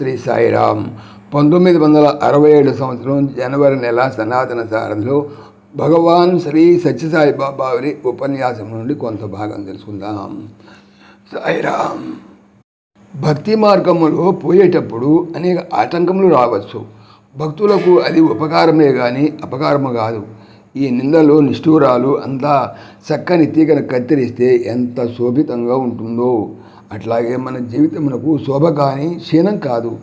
శ్రీ సాయిరామ్. పంతొమ్మిది వందల అరవై ఏడు సంవత్సరం జనవరి నెల సనాతన సారంలో భగవాన్ శ్రీ సత్యసాయి బాబా వారి ఉపన్యాసం నుండి కొంత భాగం తెలుసుకుందాం. సాయిరామ్. భక్తి మార్గములో పోయేటప్పుడు అనేక ఆటంకములు రావచ్చు. భక్తులకు అది ఉపకారమే కానీ అపకారము కాదు. ఈ నిందలు నిష్ఠూరాలు అంతా చక్కని తీగను కత్తిరిస్తే ఎంత శోభితంగా ఉంటుందో. అట్లాగే మన జీవితమునకు శోభ కానీ క్షీణం కాదు.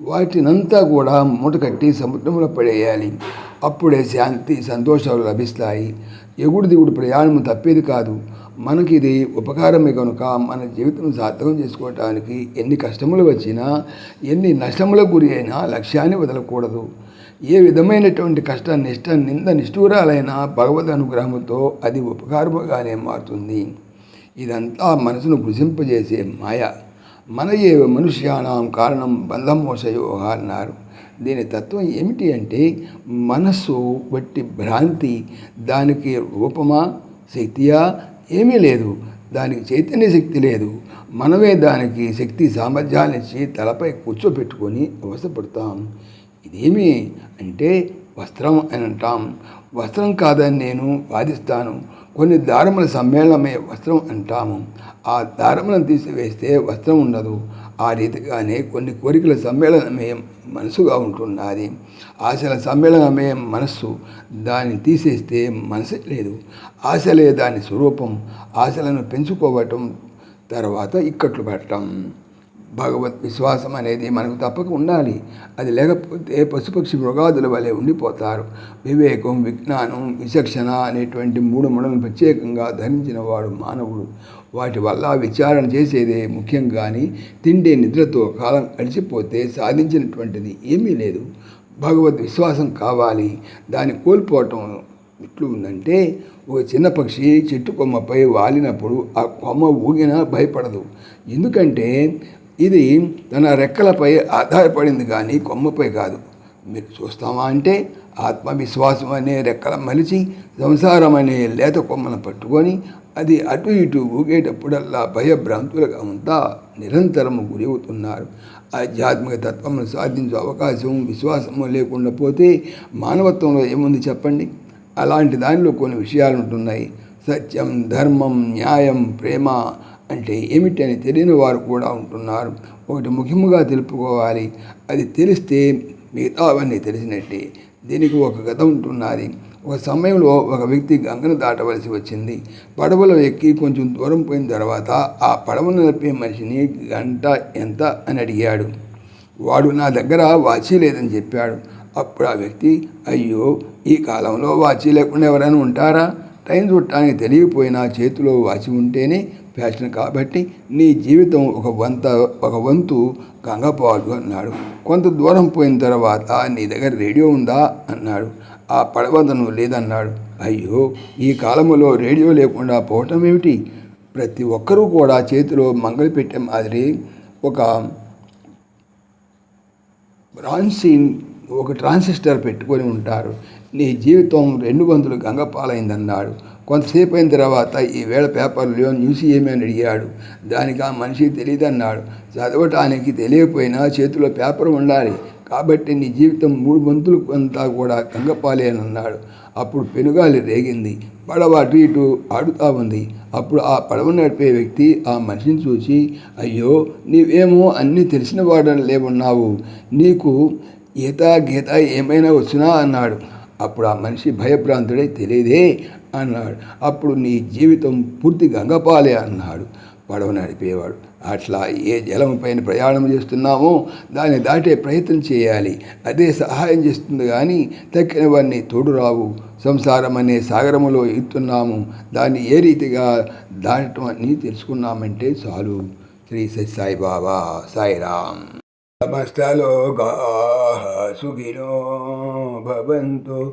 వాటినంతా కూడా మూటకట్టి సముద్రంలో పడేయాలి. అప్పుడే శాంతి సంతోషాలు లభిస్తాయి. ఎగుడు దిగుడు ప్రయాణం తప్పేది కాదు. మనకి ఇది ఉపకారమే కనుక మన జీవితం సార్థకం చేసుకోవటానికి ఎన్ని కష్టములు వచ్చినా ఎన్ని నష్టములకు గురి అయినా లక్ష్యాన్ని వదలకూడదు. ఏ విధమైనటువంటి కష్ట నిష్ట నింద నిష్ఠూరాలైన భగవద్ అనుగ్రహంతో అది ఉపకారముగానే మారుతుంది. ఇదంతా మనసును భుజింపజేసే మాయ. మన ఏ మనుష్యానాం కారణం బంధమోసయోగ అన్నారు. దీని తత్వం ఏమిటి అంటే మనస్సు వట్టి భ్రాంతి దానికి రూపమా శక్తియా? ఏమీ లేదు. దానికి చైతన్య శక్తి లేదు. మనమే దానికి శక్తి సామర్థ్యాన్ని ఇచ్చి తలపై కూర్చోబెట్టుకొని అవసరపడతాం ఇదేమి అంటే వస్త్రం అని అంటాం వస్త్రం కాదని నేను వాదిస్తాను. కొన్ని దారముల సమ్మేళనమే వస్త్రం అంటాము. ఆ దారములను తీసివేస్తే వస్త్రం ఉండదు. ఆ రీతిగానే కొన్ని కోరికల సమ్మేళనమే మనసుగా ఉంటున్నది. ఆశల సమ్మేళనమే మనస్సు. దాన్ని తీసేస్తే మనసు లేదు. ఆశలే దాని స్వరూపం. ఆశలను పెంచుకోవటం తర్వాత ఇక్కట్లు పెట్టడం భగవత్ విశ్వాసం అనేది మనకు తప్పక ఉండాలి. అది లేకపోతే పశుపక్షి మృగాదుల వలె ఉండిపోతారు. వివేకం విజ్ఞానం విచక్షణ అనేటువంటి మూడు ముడలను ప్రత్యేకంగా ధరించిన వాడు మానవుడు. వాటి వల్ల విచారణ చేసేదే ముఖ్యం కానీ తిండి నిద్రతో కాలం గడిచిపోతే సాధించినటువంటిది ఏమీ లేదు. భగవద్ విశ్వాసం కావాలి. దాన్ని కోల్పోవటం ఎట్లు ఉందంటే ఒక చిన్న పక్షి చెట్టు కొమ్మపై వాలినప్పుడు ఆ కొమ్మ ఊగినా భయపడదు. ఎందుకంటే ఇది తన రెక్కలపై ఆధారపడింది కానీ కొమ్మపై కాదు. మీరు చూస్తామా అంటే ఆత్మవిశ్వాసం అనే రెక్కల మలిచి సంసారం అనే లేత కొమ్మను పట్టుకొని అది అటు ఇటు ఊగేటప్పుడల్లా భయభ్రాంతులుగా అంతా నిరంతరము గురి అవుతున్నారు. ఆధ్యాత్మిక తత్వమును సాధించే అవకాశం విశ్వాసము లేకుండా పోతే మానవత్వంలో ఏముంది చెప్పండి? అలాంటి దానిలో కొన్ని విషయాలు ఉంటున్నాయి. సత్యం ధర్మం న్యాయం ప్రేమ అంటే ఏమిటని తెలియని వారు కూడా ఉంటున్నారు. ఒకటి ముఖ్యముగా తెలుపుకోవాలి. అది తెలిస్తే మిగతా అవన్నీ తెలిసినట్టే. దీనికి ఒక కథ ఉంటున్నది. ఒక సమయంలో ఒక వ్యక్తి గంగను దాటవలసి వచ్చింది. పడవలో ఎక్కి కొంచెం దూరం పోయిన తర్వాత ఆ పడవను నడిపే మనిషిని గంట ఎంత అని అడిగాడు. వాడు నా దగ్గర వాచి లేదని చెప్పాడు. అప్పుడు ఆ వ్యక్తి అయ్యో ఈ కాలంలో వాచి లేకుండా ఎవరైనా ఉంటారా? టైం చూడటానికి తెలియకపోయినా చేతిలో వాచి ఉంటేనే ఫ్యాషన్ కాబట్టి నీ జీవితం ఒక వంత ఒక వంతు గంగపాలు అన్నాడు. కొంత దూరం పోయిన తర్వాత నీ దగ్గర రేడియో ఉందా అన్నాడు. ఆ పడవంతను లేదన్నాడు. అయ్యో ఈ కాలంలో రేడియో లేకుండా పోవటం ఏమిటి? ప్రతి ఒక్కరూ కూడా చేతిలో మంగలి పెట్టే మాదిరి ఒక రాన్సీన్ ఒక ట్రాన్సిస్టర్ పెట్టుకొని ఉంటారు. నీ జీవితం రెండు వంతులు గంగపాలైందన్నాడు. కొంతసేపు అయిన తర్వాత ఈ వేళ పేపర్లో న్యూస్ ఏమీ అని అడిగాడు? దానికి ఆ మనిషి తెలియదన్నాడు చదవటానికి తెలియకపోయినా చేతిలో పేపర్ ఉండాలి. కాబట్టి నీ జీవితం మూడు మంతులు అంతా కూడా కంగపాలేనన్నాడు. అని అన్నాడు అప్పుడు పెనుగాలి రేగింది. పడవ అటు ఇటు ఆడుతూ ఉంది. అప్పుడు ఆ పడవ నడిపే వ్యక్తి ఆ మనిషిని చూసి అయ్యో నీవేమో అన్నీ తెలిసిన వాడని లేవున్నావు. నీకు ఈత గీత ఏమైనా వచ్చినా అన్నాడు. అప్పుడు ఆ మనిషి భయభ్రాంతుడై తెలియదే అన్నాడు. అప్పుడు నీ జీవితం పూర్తి గంగపాలే అన్నాడు. పడవ నడిపేవాడు. అట్లా ఏ జలం పైన ప్రయాణం చేస్తున్నామో దాన్ని దాటే ప్రయత్నం చేయాలి. అదే సహాయం చేస్తుంది కానీ తక్కినవన్నీ తోడు రావు సంసారం అనే సాగరములో ఎత్తున్నాము. దాన్ని ఏ రీతిగా దాటం అని తెలుసుకున్నామంటే చాలు. శ్రీ సత్య సాయిబాబా సాయిరామ్ సమస్తలోకా సుఖినో భవంతు.